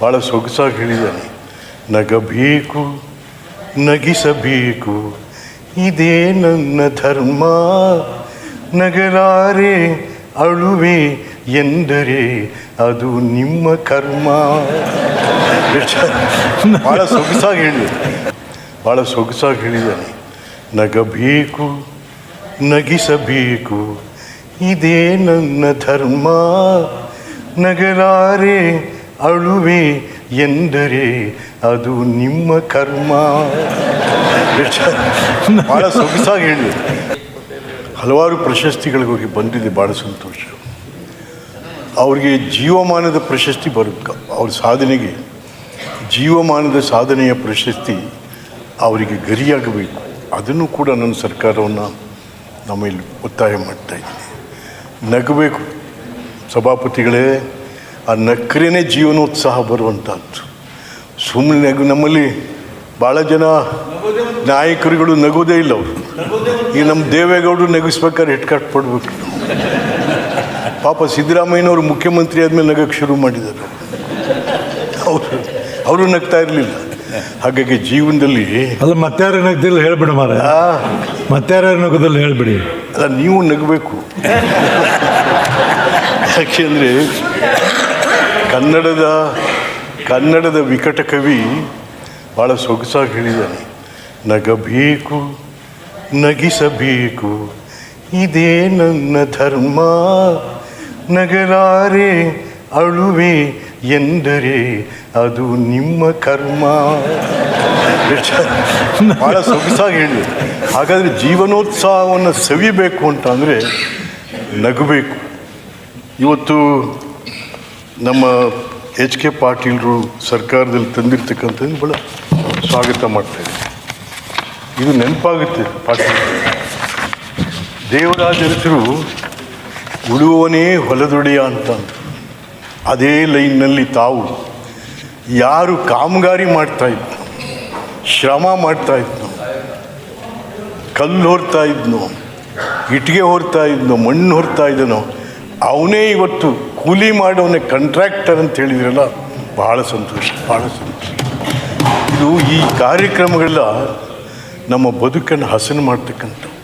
ಭಾಳ ಸೊಗಸಾಗಿ ಹೇಳಿದ್ದಾನೆ. ನಗಬೇಕು, ನಗಿಸಬೇಕು, ಇದೇ ನನ್ನ ಧರ್ಮ. ನಗಲಾರೆ, ಅಳುವೆ ಎಂದರೆ ಅದು ನಿಮ್ಮ ಕರ್ಮ. ಭಾಳ ಸೊಗಸಾಗಿ ಹೇಳಿದೆ ಭಾಳ ಸೊಗಸಾಗಿ ಹೇಳಿದ್ದಾನೆ. ನಗಬೇಕು, ನಗಿಸಬೇಕು, ಇದೇ ನನ್ನ ಧರ್ಮ. ನಗಲಾರೆ ಅಳುವೆ ಎಂದರೆ ಅದು ನಿಮ್ಮ ಕರ್ಮ. ಭಾಳ ಸೊಗಸಾಗಿ ಹೇಳಿದೆ ಹಲವಾರು ಪ್ರಶಸ್ತಿಗಳಿಗೋಗಿ ಬಂದಿದೆ ಭಾಳ ಸಂತೋಷ. ಅವರಿಗೆ ಜೀವಮಾನದ ಪ್ರಶಸ್ತಿ ಬರುತ್ತೆ? ಅವ್ರ ಸಾಧನೆಗೆ. ಜೀವಮಾನದ ಸಾಧನೆಯ ಪ್ರಶಸ್ತಿ ಅವರಿಗೆ ಗರಿಯಾಗಬೇಕು. ಅದನ್ನು ಕೂಡ ನನ್ನ ಸರ್ಕಾರವನ್ನು ನಮ್ಮಲ್ಲಿ ಒತ್ತಾಯ ಮಾಡ್ತಾ ಇದ್ದೀನಿ. ನಗಬೇಕು. ಸಭಾಪತಿಗಳೇ ಆ ನಕ್ರೇನೆ ಜೀವನೋತ್ಸಾಹ ಬರುವಂಥದ್ದು. ಸುಮ್ಮನೆ ನಗು ನಮ್ಮಲ್ಲಿ ಭಾಳ ಜನ ನಾಯಕರುಗಳು ನಗೋದೇ ಇಲ್ಲ ಅವರು. ಈಗ ನಮ್ಮ ದೇವೇಗೌಡರು ನಗಿಸ್ಬೇಕಾದ್ರೆ ಹೆಟ್ಕಟ್ ಪಡ್ಬೇಕು ಪಾಪ ಸಿದ್ದರಾಮಯ್ಯನವರು ಮುಖ್ಯಮಂತ್ರಿ ಆದಮೇಲೆ ನಗಕ್ಕೆ ಶುರು ಮಾಡಿದ್ದಾರೆ. ಅವರು ಅವರು ನಗ್ತಾ ಇರಲಿಲ್ಲ. ಹಾಗಾಗಿ ಜೀವನದಲ್ಲಿ ಅಲ್ಲ ಮತ್ತಾರ ನಗದಿಲ್ಲ ಹೇಳ್ಬಿಡಿ ಮಾರ ಮತ್ತಾರ ನಗದಲ್ಲಿ ಹೇಳ್ಬಿಡಿ. ಅಲ್ಲ ನೀವು ನಗಬೇಕು. ಯಾಕೆಂದರೆ ಕನ್ನಡದ ಕನ್ನಡದ ವಿಕಟ ಕವಿ ಭಾಳ ಸೊಗಸಾಗಿ ಹೇಳಿದ್ದಾನೆ. ನಗಬೇಕು, ನಗಿಸಬೇಕು, ಇದೇ ನನ್ನ ಧರ್ಮ. ನಗಲಾರೆ ಅಳುವೆ ಎಂದರೆ ಅದು ನಿಮ್ಮ ಕರ್ಮ. ಭಾಳ ಸೊಗಸಾಗಿ ಹೇಳಿದೆ. ಹಾಗಾದರೆ ಜೀವನೋತ್ಸಾಹವನ್ನು ಸವಿಬೇಕು ಅಂತ ಅಂದರೆ ನಗಬೇಕು. ಇವತ್ತು ನಮ್ಮ ಎಚ್ ಕೆ ಪಾಟೀಲರು ಸರ್ಕಾರದಲ್ಲಿ ತಂದಿರ್ತಕ್ಕಂಥದ್ದು ಭಾಳ ಸ್ವಾಗತ ಮಾಡ್ತಾರೆ ಇದು ನೆನಪಾಗುತ್ತೆ ಪಾಟೀಲ್ ದೇವರಾಜರು ಉಳುವವನೇ ಹೊಲದೊಡೆಯ ಅಂತ. ಅದೇ ಲೈನ್ನಲ್ಲಿ ತಾವು ಯಾರು ಕಾಮಗಾರಿ ಮಾಡ್ತಾ ಇದ್ನು, ಶ್ರಮ ಮಾಡ್ತಾ ಇದ್ನು, ಕಲ್ಲು ಹೊರ್ತಾ ಇದ್ನು ಇಟ್ಟಿಗೆ ಹೊರ್ತಾ ಇದ್ನು, ಮಣ್ಣು ಹೊರ್ತಾ ಇದ್ದನು, ಅವನೇ ಇವತ್ತು ಕೂಲಿ ಮಾಡೋನೇ ಕಂಟ್ರಾಕ್ಟರ್ ಅಂತ ಹೇಳಿದ್ರಲ್ಲ ಭಾಳ ಸಂತೋಷ ಭಾಳ ಸಂತೋಷ. ಇದು ಈ ಕಾರ್ಯಕ್ರಮಗಳೆಲ್ಲ ನಮ್ಮ ಬದುಕನ್ನು ಹಸನು ಮಾಡ್ತಕ್ಕಂಥವು.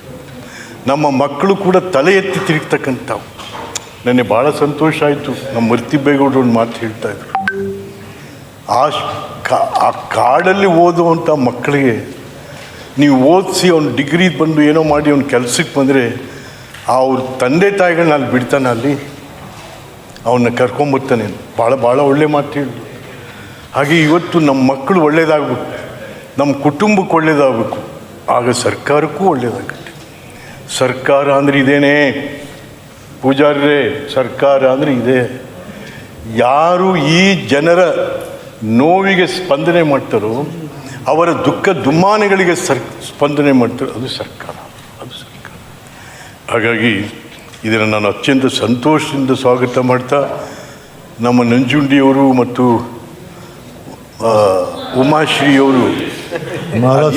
ನಮ್ಮ ಮಕ್ಕಳು ಕೂಡ ತಲೆ ಎತ್ತಿ ತಿರುಗ್ತಕ್ಕಂಥವು. ನನಗೆ ಭಾಳ ಸಂತೋಷ ಆಯಿತು, ನಮ್ಮ ಮರ್ತಿ ಬೇಗೌಡರು ಒಂದು ಮಾತು ಹೇಳ್ತಾ ಇದ್ರು. ಆ ಆ ಕಾಡಲ್ಲಿ ಓದುವಂಥ ಮಕ್ಕಳಿಗೆ ನೀವು ಓದಿಸಿ ಅವ್ನು ಡಿಗ್ರಿ ಬಂದು ಏನೋ ಮಾಡಿ ಅವ್ನು ಕೆಲಸಕ್ಕೆ ಬಂದರೆ, ಅವ್ರ ತಂದೆ ತಾಯಿಗಳನ್ನ ಅಲ್ಲಿ ಬಿಡ್ತಾನೆ ಅಲ್ಲಿ? ಅವನ್ನ ಕರ್ಕೊಂಬರ್ತಾನೆ. ಭಾಳ ಭಾಳ ಒಳ್ಳೆ ಮಾತು ಹೇಳಿ. ಹಾಗೆ ಇವತ್ತು ನಮ್ಮ ಮಕ್ಕಳು ಒಳ್ಳೆಯದಾಗಬೇಕು ನಮ್ಮ ಕುಟುಂಬಕ್ಕೆ ಒಳ್ಳೆಯದಾಗಬೇಕು ಆಗ ಸರ್ಕಾರಕ್ಕೂ ಒಳ್ಳೆಯದಾಗುತ್ತೆ ಸರ್ಕಾರ ಅಂದರೆ ಇದೇನೇ. ಪೂಜಾರ್ರೇ, ಸರ್ಕಾರ ಅಂದರೆ ಇದೆ. ಯಾರು ಈ ಜನರ ನೋವಿಗೆ ಸ್ಪಂದನೆ ಮಾಡ್ತಾರೋ, ಅವರ ದುಃಖ ದುಮ್ಮಾನಗಳಿಗೆ ಸರ್, ಸ್ಪಂದನೆ ಮಾಡ್ತಾರೋ, ಅದು ಸರ್ಕಾರ. ಅದು ಸರ್ಕಾರ. ಹಾಗಾಗಿ ಇದನ್ನು ನಾನು ಅತ್ಯಂತ ಸಂತೋಷದಿಂದ ಸ್ವಾಗತ ಮಾಡ್ತಾ ನಮ್ಮ ನಂಜುಂಡಿಯವರು ಮತ್ತು ಉಮಾಶ್ರೀಯವರು.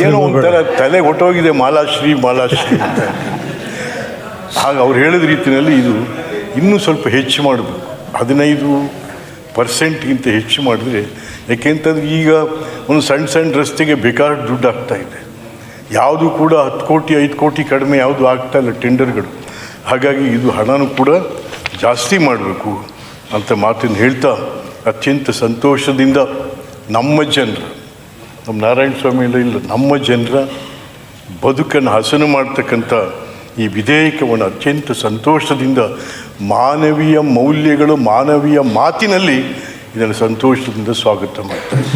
ಏನೋ ಒಂಥರ ತಲೆ ಹೊಟ್ಟೋಗಿದೆ ಮಾಲಾಶ್ರೀ ಮಾಲಾಶ್ರೀ ಅಂತ. ಹಾಗೆ ಅವ್ರು ಹೇಳಿದ ರೀತಿಯಲ್ಲಿ ಇದು ಇನ್ನೂ ಸ್ವಲ್ಪ ಹೆಚ್ಚು ಮಾಡಬೇಕು. ಹದಿನೈದು ಪರ್ಸೆಂಟ್ಗಿಂತ ಹೆಚ್ಚು ಮಾಡಿದ್ರೆ ಯಾಕೆಂತಂದ್ರೆ ಈಗ ಒಂದು ಸಣ್ಣ ಸಣ್ಣ ರಸ್ತೆಗೆ ಬೇಕಾದ ದುಡ್ಡು ಆಗ್ತಾ ಇದೆ. ಯಾವುದು ಕೂಡ ಹತ್ತು ಕೋಟಿ ಐದು ಕೋಟಿ ಕಡಿಮೆ ಯಾವುದು ಆಗ್ತಾ ಇಲ್ಲ ಟೆಂಡರ್ಗಳು ಹಾಗಾಗಿ ಇದು ಹಣನೂ ಕೂಡ ಜಾಸ್ತಿ ಮಾಡಬೇಕು ಅಂತ ಮಾತನ್ನು ಹೇಳ್ತಾ ಅತ್ಯಂತ ಸಂತೋಷದಿಂದ ನಮ್ಮ ಜನರ, ನಮ್ಮ ನಾರಾಯಣ ಸ್ವಾಮಿ ಇಲ್ಲ, ನಮ್ಮ ಜನರ ಬದುಕನ್ನು ಹಸನು ಮಾಡ್ತಕ್ಕಂಥ ಈ ವಿಧೇಯಕವನ್ನು ಅತ್ಯಂತ ಸಂತೋಷದಿಂದ ಮಾನವೀಯ ಮೌಲ್ಯಗಳು ಮಾನವೀಯ ಮಾತಿನಲ್ಲಿ ಇದನ್ನು ಸಂತೋಷದಿಂದ ಸ್ವಾಗತ ಮಾಡ್ತಾರೆ.